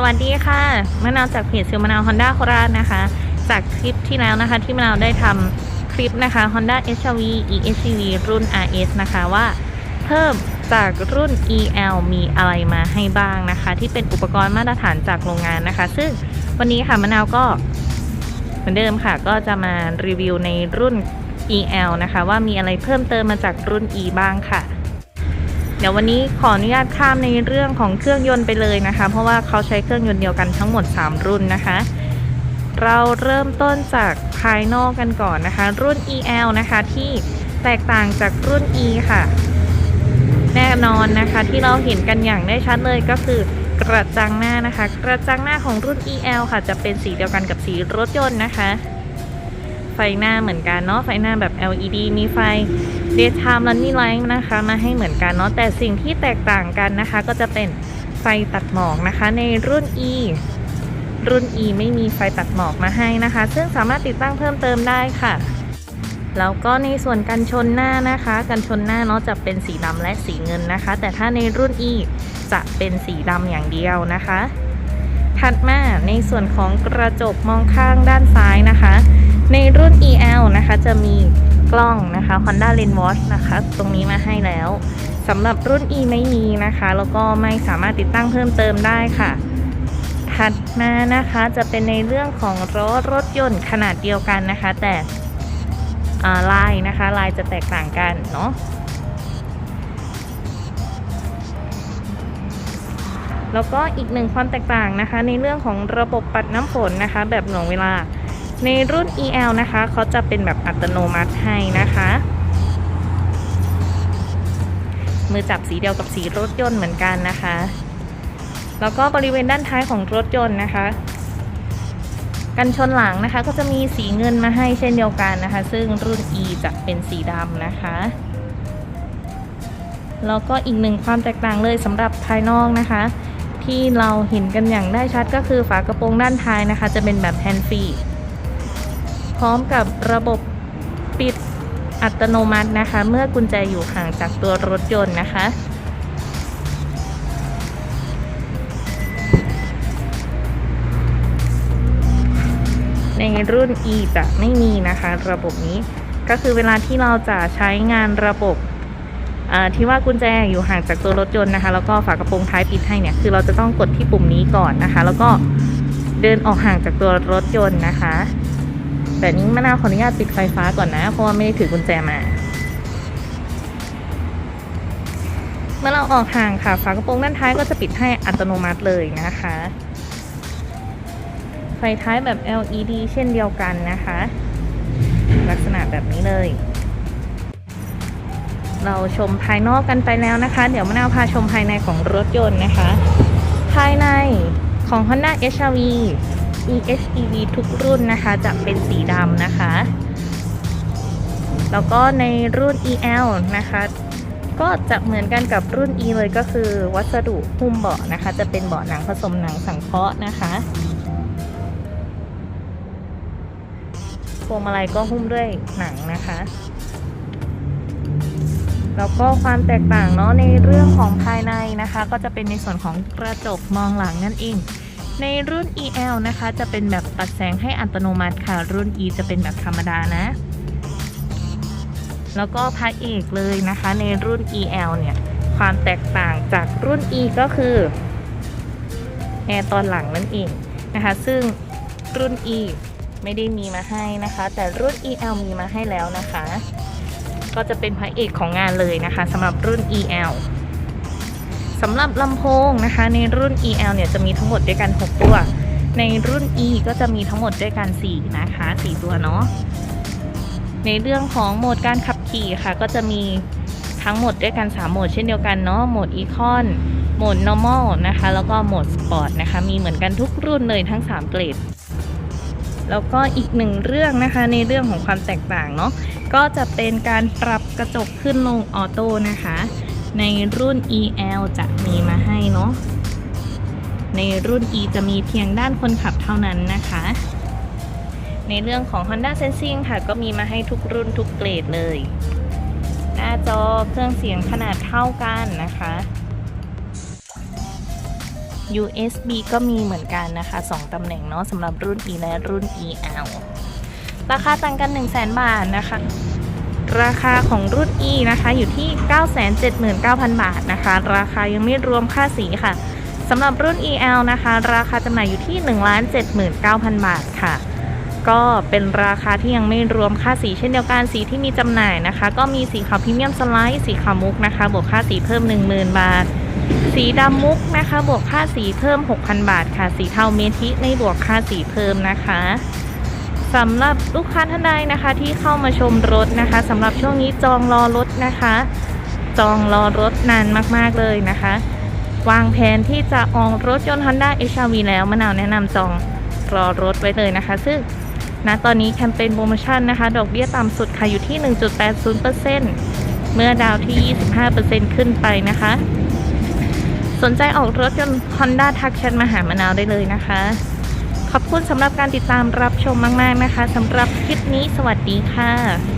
สวัสดีค่ะมะนาวจากเพจเซลมะนาว Honda โคราชนะคะ จากคลิปที่แล้วนะคะ ที่มะนาวได้ทำคลิปนะคะ Honda HRV EHEV รุ่น RS นะคะว่าเพิ่มจากรุ่น EL มีอะไรมาให้บ้างนะคะ ที่เป็นอุปกรณ์มาตรฐานจากโรงงานนะคะ ซึ่งวันนี้ค่ะมะนาวก็เหมือนเดิมค่ะ ก็จะมารีวิวในรุ่น EL นะคะ ว่ามีอะไรเพิ่มเติมมาจากรุ่น E บ้างค่ะ เดี๋ยววันนี้ขออนุญาตข้ามในเรื่องของเครื่องยนต์ไปเลยนะคะ เพราะว่าเขาใช้เครื่องยนต์เดียวกันทั้งหมด 3 รุ่นนะคะ เราเริ่มต้นจากภายนอกกันก่อนนะคะ รุ่น EL นะคะที่แตกต่างจากรุ่น E ค่ะ แน่นอนนะคะที่เราเห็นกันอย่างได้ชัดเลยก็คือกระจังหน้านะคะ กระจังหน้าของรุ่น EL ค่ะ จะเป็นสีเดียวกันกับสีรถยนต์นะคะ ไฟหน้าเหมือนกันเนาะไฟหน้าแบบ LED มีไฟ daytime running light นะคะมาให้เหมือนกันเนาะแต่สิ่งที่แตกต่างกันนะคะ ก็จะเป็นไฟตัดหมอกนะคะ ในรุ่น E รุ่น E ไม่มีไฟตัดหมอกมาให้นะคะ ซึ่งสามารถติดตั้งเพิ่มเติมได้ค่ะแล้วก็ในส่วนกันชนหน้านะคะกันชนหน้าเนาะจะเป็นสีดำและสีเงินนะคะ แต่ถ้าในรุ่น E จะเป็นสีดำอย่างเดียวนะคะ ถัดมาในส่วนของกระจกมองข้างด้านซ้ายนะคะ ในรุ่น EL นะคะจะมี กล้องนะคะ Honda Lens Watch นะคะ ตรงนี้มาให้แล้วสำหรับรุ่น E ไม่มีนะคะ แล้วก็ไม่สามารถติดตั้งเพิ่มเติมได้ค่ะ ถัดมานะคะจะเป็นในเรื่องของรถรถยนต์ขนาดเดียวกันนะคะ แต่ลายนะคะ ลายจะแตกต่างกันเนาะแล้วก็อีกหนึ่งความแตกต่างนะคะ ในเรื่องของระบบปัดน้ำฝนนะคะ แบบหน่วงเวลา ในรุ่น EL นะคะเขาจะเป็นแบบอัตโนมัติให้นะคะ มือจับสีเดียวกับสีรถยนต์เหมือนกันนะคะ แล้วก็บริเวณด้านท้ายของรถยนต์นะคะกันชนหลังนะคะก็จะมีสีเงินมาให้เช่นเดียวกันนะคะ ซึ่งรุ่น E จะเป็นสีดำนะคะแล้วก็อีกหนึ่งความแตกต่างเลยสำหรับภายนอกนะคะ ที่เราเห็นกันอย่างได้ชัดก็คือฝากระโปรงด้านท้ายนะคะ จะเป็นแบบแฮนด์ฟรี พร้อมกับระบบปิดอัตโนมัตินะคะ เมื่อกุญแจอยู่ห่างจากตัวรถยนต์นะคะ ในรุ่น E จะไม่มีนะคะ ระบบนี้ก็คือเวลาที่เราจะใช้งานระบบที่ว่ากุญแจอยู่ห่างจากตัวรถยนต์นะคะ แล้วก็ฝากระโปรงท้ายปิดให้เนี่ยคือเราจะต้องกดที่ปุ่มนี้ก่อนนะคะ แล้วก็เดินออกห่างจากตัวรถยนต์นะคะ แต่นี้มะนาวขออนุญาตปิดไฟฟ้าก่อนนะ เพราะว่าไม่ได้ถือกุญแจมา เมื่อเราออกห่างค่ะ ฝากระโปรงด้านท้ายก็จะปิดให้อัตโนมัติเลยนะคะ ไฟท้ายแบบ LED เช่นเดียวกันนะคะ ลักษณะแบบนี้เลย เราชมภายนอกกันไปแล้วนะคะ เดี๋ยวมะนาวพาชมภายในของรถยนต์นะคะ ภายในของ Honda HRV EHEV ทุกรุ่นนะคะจะเป็นสีดำนะคะ แล้วก็ในรุ่น EL นะคะ ก็จะเหมือนกันกับรุ่น E เลยก็คือวัสดุหุ้มเบาะนะคะ จะเป็นเบาะหนังผสมหนังสังเคราะห์นะคะพวงมาลัยก็หุ้มด้วยหนังนะคะ แล้วก็ความแตกต่างเนาะในเรื่องของภายในนะคะ ก็จะเป็นในส่วนของกระจกมองหลังนั่นเอง ในรุ่น EL นะคะ จะเป็นแบบตัดแสงให้อัตโนมัติค่ะ รุ่น E จะเป็นแบบธรรมดานะ แล้วก็พระเอกเลยนะคะ ในรุ่น EL เนี่ย ความแตกต่างจากรุ่น E ก็คือแอร์ตอนหลังนั่นเองนะคะ ซึ่งรุ่น E ไม่ได้มีมาให้นะคะ แต่รุ่น EL มีมาให้แล้วนะคะ ก็จะเป็นพระเอกของงานเลยนะคะสำหรับรุ่น EL สำหรับลำโพงนะคะในรุ่น EL เนี่ยจะมีทั้งหมดด้วยกัน 6 ตัว ในรุ่น E ก็จะมีทั้งหมดด้วยกัน 4 นะคะ 4 ตัวเนาะในเรื่องของโหมดการขับขี่ค่ะ ก็จะมีทั้งหมดด้วยกัน 3 โหมดเช่นเดียวกันเนาะโหมด Econ โหมด Normal นะคะ แล้วก็โหมด Sport นะคะ มีเหมือนกันทุกรุ่นเลยทั้ง 3 เกรดแล้วก็อีกหนึ่งเรื่องนะคะในเรื่องของความแตกต่างเนาะก็จะเป็นการปรับกระจกขึ้นลงออโต้นะคะ ในรุ่น EL จะมีมาให้เนาะ ในรุ่น E จะมีเพียงด้านคนขับเท่านั้นนะคะ ในเรื่องของ Honda Sensing ค่ะ ก็มีมาให้ทุกรุ่นทุกเกรดเลย หน้าจอเครื่องเสียงขนาดเท่ากันนะคะ USB ก็มีเหมือนกันนะคะ 2ตำแหน่งเนาะสำหรับรุ่น E และรุ่น EL ราคาต่างกัน 1 0 0 0 0 0บาทนะคะ ราคาของรุ่น E นะคะอยู่ที่ 979,000 บาทนะคะ ราคายังไม่รวมค่าสีค่ะสำหรับรุ่น EL นะคะ ราคาจำหน่ายอยู่ที่ 1,79,000 บาทค่ะ ก็เป็นราคาที่ยังไม่รวมค่าสีเช่นเดียวกันสีที่มีจำหน่ายนะคะ ก็มีสีขาวพรีเมียมสไลด์สีขาวมุกนะคะ บวกค่าสีเพิ่ม 10,000 บาท สีดำมุกนะคะ บวกค่าสีเพิ่ม 6,000 บาทค่ะ สีเทาเมทิไม่บวกค่าสีเพิ่มนะคะ สำหรับลูกค้าท่านใดนะคะที่เข้ามาชมรถนะคะสำหรับช่วงนี้จองรอรถนะคะ จองรอรถนานมากๆเลยนะคะ วางแผนที่จะออกรถยนต์ Honda HR-V แล้วมะนาวแนะนำจองรอรถไว้เลยนะคะ ซึ่งณตอนนี้แคมเปญโปรโมชั่นนะคะ ดอกเบี้ยต่ำสุดค่ะอยู่ที่ 1.80%เมื่อดาวที่ 25%ขึ้นไปนะคะ สนใจออกรถยนต์ Honda ทักแชทมาหามะนาวได้เลยนะคะ ขอบคุณสำหรับการติดตามรับชมมาก ๆ นะคะสำหรับคลิปนี้สวัสดีค่ะ